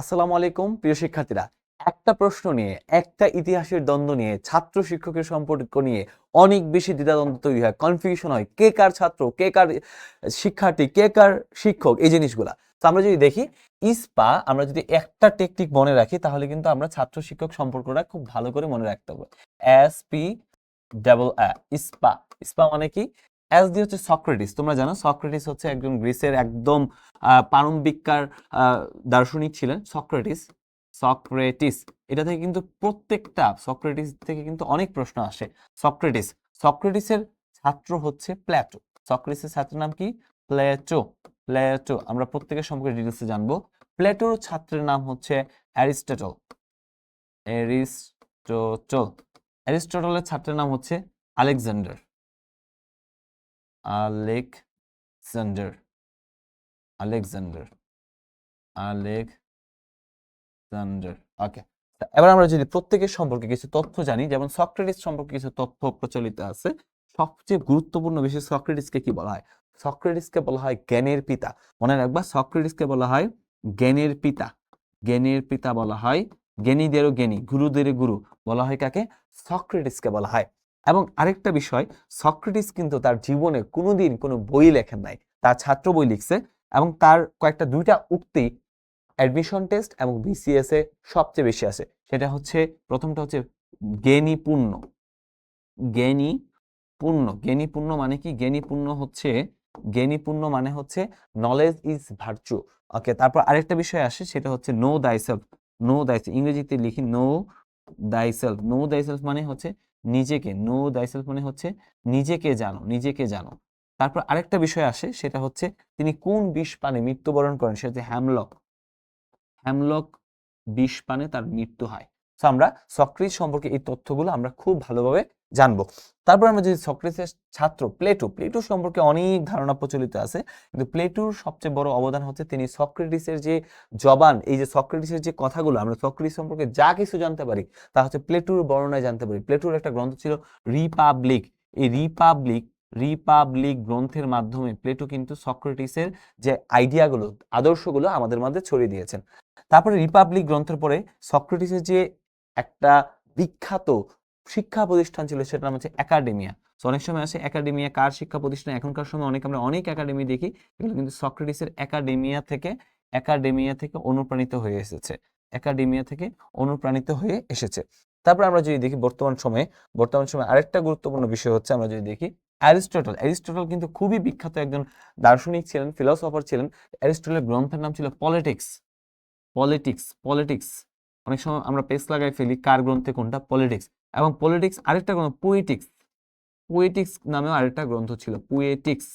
আসসালামু আলাইকুম, প্রিয় শিক্ষার্থীরা। একটা প্রশ্ন নিয়ে, একটা ইতিহাসের দ্বন্দ্ব নিয়ে, ছাত্র শিক্ষকের সম্পর্ক নিয়ে অনেক বেশি দ্বিধাদ্বন্দ্ব তৈরি হয় কনফিউশন হয়, কে কার ছাত্র, কে কার শিক্ষার্থী, কে কার শিক্ষক, এই জিনিসগুলা। তো আমরা যদি দেখি, ইস্পা, আমরা যদি একটা টেকনিক মনে রাখি, তাহলে কিন্তু আমরা ছাত্র শিক্ষক সম্পর্কটা খুব ভালো করে মনে রাখতে হবে। এস পি ডাবল ইস্পা। ইস্পা মানে কি? এস দিয়ে হচ্ছে সক্রেটিস তোমরা জানো সক্রেটিস হচ্ছে একজন গ্রিসের একদম আহ, দার্শনিক ছিলেন। সক্রেটিস সক্রেটিস এটা থেকে কিন্তু প্রত্যেকটা সক্রেটিস থেকে কিন্তু অনেক প্রশ্ন আসে। সক্রেটিস সক্রেটিসের ছাত্র হচ্ছে প্ল্যাটো সক্রেটিসের ছাত্রের নাম কি? প্লেটো প্লেটো আমরা প্রত্যেকের সম্পর্কে ডিটেলসে জানব। প্লেটোর ছাত্রের নাম হচ্ছে অ্যারিস্টটল অ্যারিস্টোটল অ্যারিস্টটলের ছাত্রের নাম হচ্ছে Alexander Alexander Alexander Alexander. Okay এবার আমরা যদি প্রত্যেকের সম্পর্কে কিছু তথ্য জানি, যেমন সক্রেটিস সম্পর্কে কিছু তথ্য প্রচলিত আছে, সবচেয়ে গুরুত্বপূর্ণ বিষয় সক্রেটিসকে কি বলা হয়? সক্রেটিসকে বলা হয় জ্ঞানের পিতা। মনে রাখবা, সক্রেটিসকে বলা হয় জ্ঞানের পিতা। জ্ঞানের পিতা বলা হয় জ্ঞানীদেরও জ্ঞানী, গুরুদেরও গুরু। বলা হয় কাকে? সক্রেটিসকে বলা হয়। এবং আরেকটা বিষয়, সক্রেটিস কিন্তু তার জীবনে কোনোদিন কোনো বই লেখেন নাই। তার ছাত্র বই লিখছে এবং তার কয়েকটা, দুইটা উক্তি অ্যাডমিশন টেস্ট এবং বিসিএস এ সবচেয়ে বেশি আছে। সেটা হচ্ছে, প্রথমটা হচ্ছে জ্ঞানীপূর্ণ জ্ঞানীপূর্ণ জ্ঞানীপূর্ণ মানে কি? জ্ঞানী পূর্ণ হচ্ছে জ্ঞানীপূর্ণ মানে হচ্ছে নলেজ ইজ ভার্চু ওকে তারপর আরেকটা বিষয় আসে, সেটা হচ্ছে নো দাইসেলফ নো দাইসেলফ ইংরেজিতে লিখি নো দাইসেলফ নো দাইসেলফ মানে হচ্ছে নিজেকে, নো দাইসেলফ মানে হচ্ছে নিজেকে জানো নিজেকে জানো। তারপর আরেকটা বিষয় আসে, সেটা হচ্ছে তিনি কোন বিষ পানে মৃত্যুবরণ করেন? সেটা হচ্ছে হ্যামলক। হ্যামলক বিষ পানে তার মৃত্যু হয়। তো আমরা সক্রেটিস সম্পর্কে এই তথ্যগুলো আমরা খুব ভালোভাবে জানব। তারপর আমরা যদি সক্রেটিসের ছাত্র প্লেটো প্লেটো সম্পর্কে অনেক ধারণা প্রচলিত আছে, কিন্তু প্লেটোর সবচেয়ে বড় অবদান হচ্ছে তিনি সক্রেটিসের যে জবান, এই যে সক্রেটিসের যে কথাগুলো, আমরা সক্রেটিস সম্পর্কে যা কিছু জানতে পারি, তা হচ্ছে প্লেটোর বর্ণনায় জানতে পারি। প্লেটোর একটা গ্রন্থ ছিল রিপাবলিক। এই রিপাবলিক রিপাবলিক গ্রন্থের মাধ্যমে প্লেটো কিন্তু সক্রেটিসের যে আইডিয়াগুলো, আদর্শগুলো আমাদের মধ্যে ছড়িয়ে দিয়েছেন। তারপরে রিপাবলিক গ্রন্থের পরে সক্রেটিসের যে একটা বিখ্যাত শিক্ষা প্রতিষ্ঠান ছিল, সেটার নাম হচ্ছে একাডেমিয়া। তো অনেক সময় আসে, একাডেমিয়া কার শিক্ষা প্রতিষ্ঠান? এখনকার সময় অনেক আমরা অনেক একাডেমি দেখি, এগুলো কিন্তু সক্রেটিসের একাডেমিয়া থেকে একাডেমিয়া থেকে অনুপ্রাণিত হয়ে এসেছে। একাডেমিয়া থেকে অনুপ্রাণিত হয়ে এসেছে। তারপর আমরা যদি দেখি বর্তমান সময়ে বর্তমান সময়ে আরেকটা গুরুত্বপূর্ণ বিষয় হচ্ছে, আমরা যদি দেখি অ্যারিস্টটল। অ্যারিস্টটল কিন্তু খুবই বিখ্যাত একজন দার্শনিক ছিলেন, ফিলোসফার ছিলেন। অ্যারিস্টটলের গ্রন্থের নাম ছিল পলিটিক্স। Politics politics. অনেক সময় আমরা পেস লাগাই ফেলি কার গ্রন্থে কোনটা? পলিটিক্স এবং পলিটিক্স আরেকটা গ্রন্থ পোয়েটিক্স পোয়েটিক্স নামেও আরেকটা গ্রন্থ ছিল পোয়েটিক্স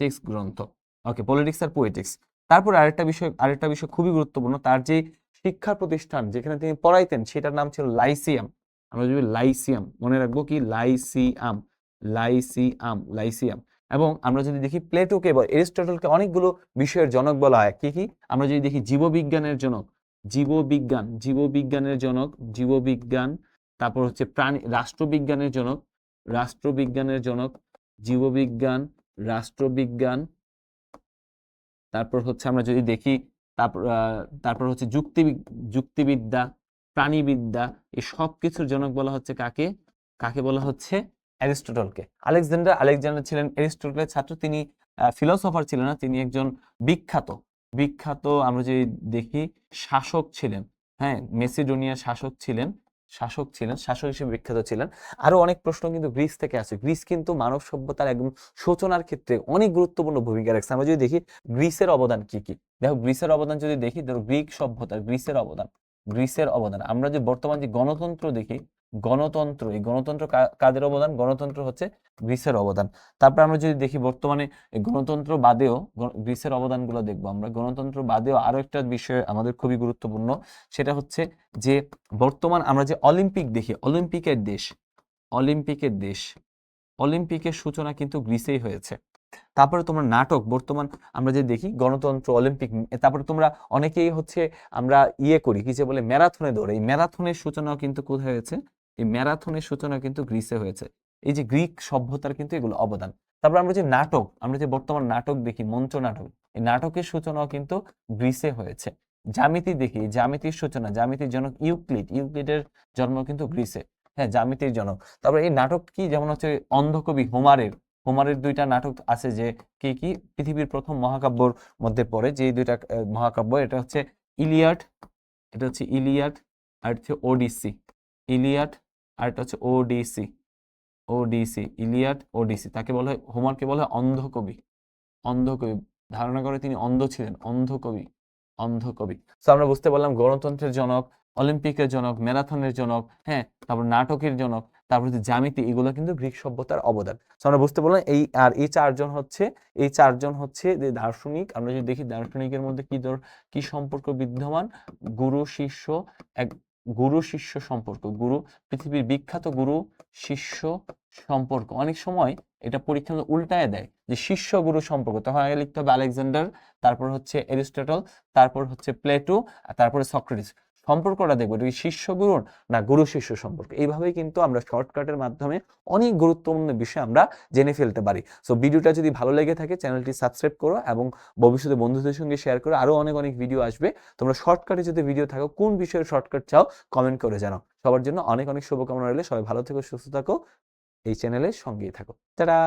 টেক্স গ্রন্থ। ওকে পলিটিক্স আর পোয়েটিক্স তারপর আরেকটা বিষয় আরেকটা বিষয় খুবই গুরুত্বপূর্ণ, তার যে শিক্ষা প্রতিষ্ঠান যেখানে তিনি পড়াইতেন, সেটার নাম ছিল লাইসিয়াম আমরা যদি লাইসিয়াম মনে রাখব কি? লাইসিয়াম লাইসিয়াম লাইসিয়াম এবং আমরা যদি দেখি প্লেটোকে বা এরিস্টটলকে অনেকগুলো বিষয়ের জনক বলা হয়। কি কি? আমরা যদি দেখি জীববিজ্ঞানের জনক জীববিজ্ঞান, জীববিজ্ঞানের জনক, জীববিজ্ঞান, তারপর হচ্ছে প্রাণী, রাষ্ট্রবিজ্ঞানের জনক রাষ্ট্রবিজ্ঞানের জনক, জীববিজ্ঞান, রাষ্ট্রবিজ্ঞান। তারপর হচ্ছে আমরা যদি দেখি তারপর তারপর হচ্ছে যুক্তি, যুক্তিবিদ্যা, প্রাণীবিদ্যা, এই সব কিছুর জনক বলা হচ্ছে কাকে? কাকে বলা হচ্ছে? অ্যারিস্টটলকে। আলেকজান্ডার আলেকজান্ডার ছিলেন, অ্যারিস্টটলের ছাত্র, তিনি ফিলোসফার ছিলেন না, তিনি একজন বিখ্যাত বিখ্যাত আমরা যদি দেখি শাসক ছিলেন হ্যাঁ? মেসিডোনিয়ার শাসক ছিলেন শাসক ছিলেন, শাসক হিসেবে বিখ্যাত ছিলেন। আরও অনেক প্রশ্ন কিন্তু গ্রিস থেকে আসে। গ্রিস কিন্তু মানব সভ্যতার একদম সূচনার ক্ষেত্রে অনেক গুরুত্বপূর্ণ ভূমিকা রাখছে। আমরা যদি দেখি গ্রিসের অবদান কি কি? দেখো, গ্রিসের অবদান যদি দেখি, ধরো গ্রিক সভ্যতা, গ্রিসের অবদান গ্রিসের অবদান। আমরা যে বর্তমান যে গণতন্ত্র দেখি গণতন্ত্র, এই গণতন্ত্র কাদের অবদান? গণতন্ত্র হচ্ছে গ্রিসের অবদান। তারপর আমরা যদি দেখি বর্তমানে গণতন্ত্র বাদেও গ্রিসের অবদানগুলো দেখব আমরা। গণতন্ত্র বাদেও আরও একটা বিষয় আমাদের খুবই গুরুত্বপূর্ণ, সেটা হচ্ছে যে বর্তমান আমরা যে অলিম্পিক দেখি, অলিম্পিকের দেশ অলিম্পিকের দেশ, অলিম্পিকের সূচনা কিন্তু গ্রিসেই হয়েছে। তারপরে তোমরা নাটক, বর্তমান আমরা যে দেখি, গণতন্ত্র, অলিম্পিক তারপরে তোমরা অনেকেই হচ্ছে আমরা ইয়ে করি, কি যে বলে ম্যারাথনে দৌড়ে এই ম্যারাথনের সূচনাও কিন্তু কোথায় হয়েছে? এই ম্যারাথনের সূচনা কিন্তু গ্রিসে হয়েছে। এই যে গ্রিক সভ্যতার কিন্তু এগুলো অবদান। তারপর আমরা যে নাটক, আমরা যে বর্তমান নাটক দেখি, মঞ্চ নাটক, এই নাটকের সূচনাও কিন্তু গ্রিসে হয়েছে। জ্যামিতি দেখি জ্যামিতির সূচনা, জ্যামিতির জনক ইউক্লিড, ইউক্লিডের জন্ম কিন্তু গ্রিসে। হ্যাঁ জ্যামিতির জনক। তারপরে এই নাটক কি? যেমন হচ্ছে অন্ধকবি হোমারের হোমারের দুইটা নাটক আছে যে কি কি? পৃথিবীর প্রথম মহাকাব্যর মধ্যে পড়ে যে দুইটা মহাকাব্য, এটা হচ্ছে ইলিয়াড, এটা হচ্ছে ইলিয়াড, আর হচ্ছে ওডিসি। ইলিয়াড আর এটা হচ্ছে ওডিসি ওডিসি ইলিয়াড ওডিসি তাকে বলা হয়, হোমারকে বলা হয় অন্ধকবি। অন্ধকবি। ধারণা করে তিনি অন্ধ ছিলেন, অন্ধকবি অন্ধকবি। তো আমরা বুঝতে পারলাম গণতন্ত্রের জনক, অলিম্পিকের জনক, ম্যারাথনের জনক হ্যাঁ তারপর নাটকের জনক, তারপর হচ্ছে জ্যামিতি, এগুলো কিন্তু গ্রিক সভ্যতার অবদান। তো আমরা বুঝতে পারলাম এই আর এই চারজন হচ্ছে, এই চারজন হচ্ছে যে দার্শনিক। আমরা যদি দেখি দার্শনিকের মধ্যে কি ধর, কি সম্পর্ক বিদ্যমান? গুরু, শিষ্য, এক গুরু শিষ্য সম্পর্ক, গুরু, পৃথিবীর বিখ্যাত গুরু শিষ্য সম্পর্ক। অনেক সময় এটা পরীক্ষা উল্টায় দেয় যে শিষ্য গুরু সম্পর্ক। তখন আগে লিখতে হবে আলেকজান্ডার, তারপর হচ্ছে এরিস্টটল, তারপর হচ্ছে প্লেটো তারপরে সক্রেটিস। সম্পর্কটা দেখব, এটা কি শিষ্য গুরুর না গুরু শিষ্য সম্পর্ক? এইভাবেই কিন্তু আমরা শর্টকাটের মাধ্যমে অনেক গুরুত্বপূর্ণ বিষয় আমরা জেনে ফেলতে পারি। সো ভিডিওটা যদি ভালো লেগে থাকে, চ্যানেলটি সাবস্ক্রাইব করো এবং ভবিষ্যতে বন্ধুদের সঙ্গে শেয়ার করো। আরও অনেক অনেক ভিডিও আসবে। তোমরা শর্টকাটে যদি ভিডিও থাকো, কোন বিষয়ের শর্টকাট চাও কমেন্ট করে জানাও। সবার জন্য অনেক অনেক শুভকামনা রইলে। সবাই ভালো থেকো, সুস্থ থাকো। এই চ্যানেলের সঙ্গেই থাকো। টাটা